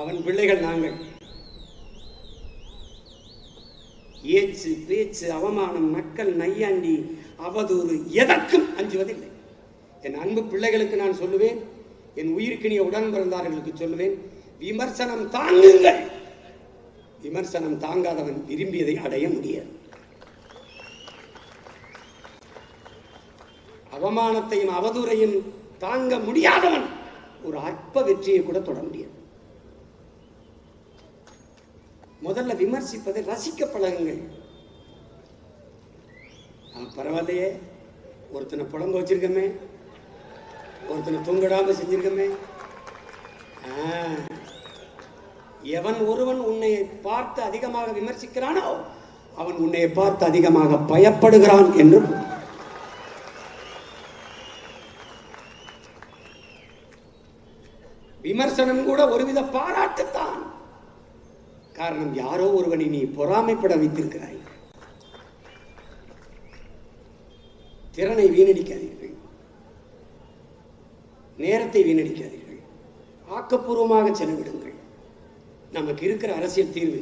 அவன் பிள்ளைகள் நாங்கள். ஏச்சு பேச்சு அவமானம் நக்கல் நையாண்டி அவதூறு எதற்கும் அஞ்சுவதில்லை. என் அன்பு பிள்ளைகளுக்கு நான் சொல்லுவேன் என் உயிருக்கினிய உடன் பிறந்தார்களுக்கு சொல்லுவேன் விமர்சனம் தாங்குங்கள். விமர்சனம் தாங்காதவன் விரும்பியதை அடைய முடியாது. அவமானத்தையும் அவதூறையும் தாங்க முடியாதவன் ஒரு அற்ப வெற்றியை கூட தொட முடியாது. முதல்ல விமர்சிப்பதை ரசிக்க பழகுங்கள். அவன் பரவாயில்லையே. ஒருத்தனை புலம்ப வச்சிருக்கமே. ஒருத்தனை தூங்கிடாம செஞ்சிருக்கமே. எவன் ஒருவன் உன்னை பார்த்து அதிகமாக விமர்சிக்கிறானோ அவன் உன்னை பார்த்து அதிகமாக பயப்படுகிறான் என்று விமர்சனம் கூட ஒருவித பாராட்டுத்தான். காரணம் யாரோ ஒருவனை நீ பொறாமைப்பட வைத்திருக்கிறாய். திறனை வீணடிக்காதீர்கள். நேரத்தை வீணடிக்காதீர்கள். ஆக்கப்பூர்வமாக செலவிடுங்கள். நமக்கு இருக்கிற அரசியல் தீர்வு